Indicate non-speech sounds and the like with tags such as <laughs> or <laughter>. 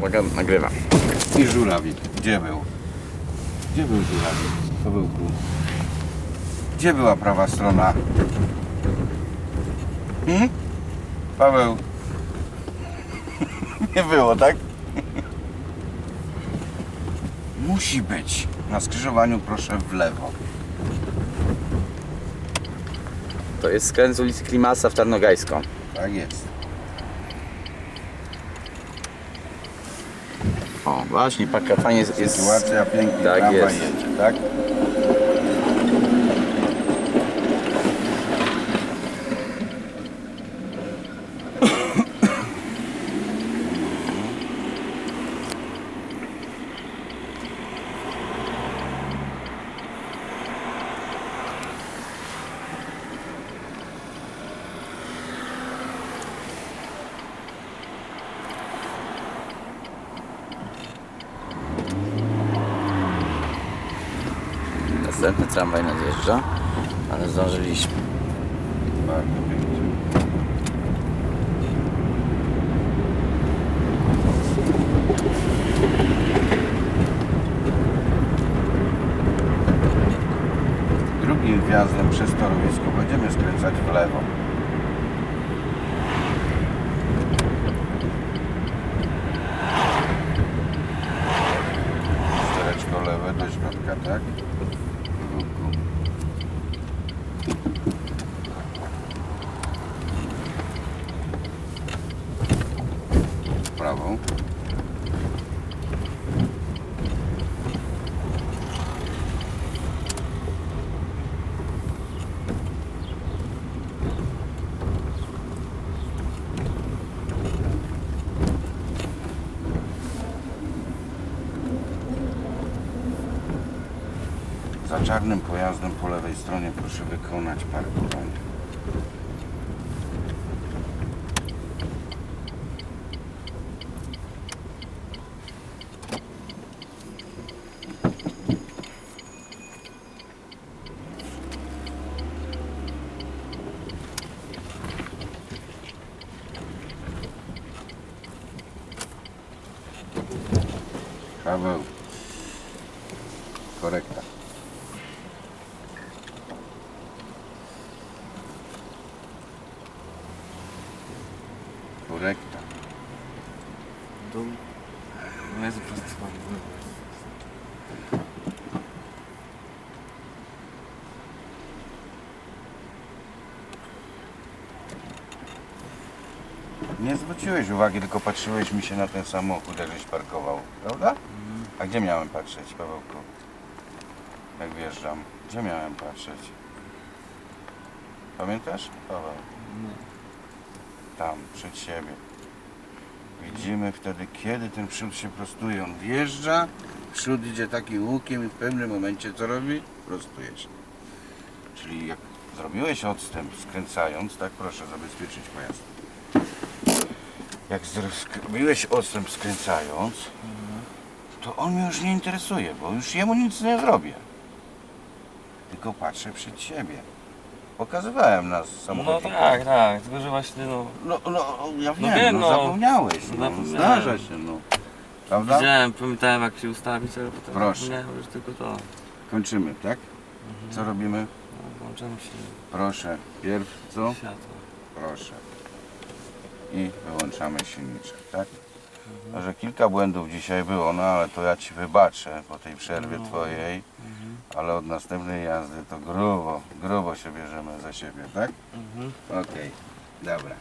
Uwaga, nagrywam. I żurawik. Gdzie był? Gdzie był żurawik? Pawełku. Gdzie była prawa strona? Hmm? Paweł. <laughs> Nie było, tak? Musi być. Na skrzyżowaniu proszę w lewo. To jest skręt z ulicy Klimasa w Tarnogajską. Tak jest. O, właśnie, paka fajnie jest... Sytuacja pięknie. Tak jest. jedzie, tak? Następny tramwaj nadjeżdża, ale zdążyliśmy. Drugim wjazdem przez torowisko będziemy skręcać w lewo. Prawą. Za czarnym pojazdem po lewej stronie proszę wykonać parkowanie. Paweł. Korekta. Korekta. Dół. No jest wyprostowany. Nie zwróciłeś uwagi, tylko patrzyłeś mi się na ten samochód, jak żeś parkował, prawda? A gdzie miałem patrzeć, Pawełku? Jak wjeżdżam, gdzie miałem patrzeć? Pamiętasz, Paweł? Tam, przed siebie. Widzimy wtedy, kiedy ten przód się prostuje. On wjeżdża, przód idzie takim łukiem i w pewnym momencie co robi? Prostuje się. Czyli jak zrobiłeś odstęp skręcając, tak proszę zabezpieczyć pojazd. Jak zrobiłeś odstęp skręcając, to on mnie już nie interesuje, bo już jemu nic nie zrobię. Tylko patrzę przed siebie. Pokazywałem nas No samochodzie. tak, tak, tylko że właśnie no. No, no, ja wiem, No no, wiem, no. zapomniałeś. No, Zapomniałem. zdarza się, no. Prawda? Widziałem, pamiętałem jak się ustawić, ale potem Proszę. zapomniałem już tylko to. Kończymy, tak? Co robimy? No, włączam się Proszę. Pierw co? światło. Proszę. I wyłączamy silniczek, tak? A że kilka błędów dzisiaj było, no ale to ja Ci wybaczę po tej przerwie No. Twojej, ale od następnej jazdy to grubo, grubo się bierzemy za siebie, tak? Mhm. Okej, dobra.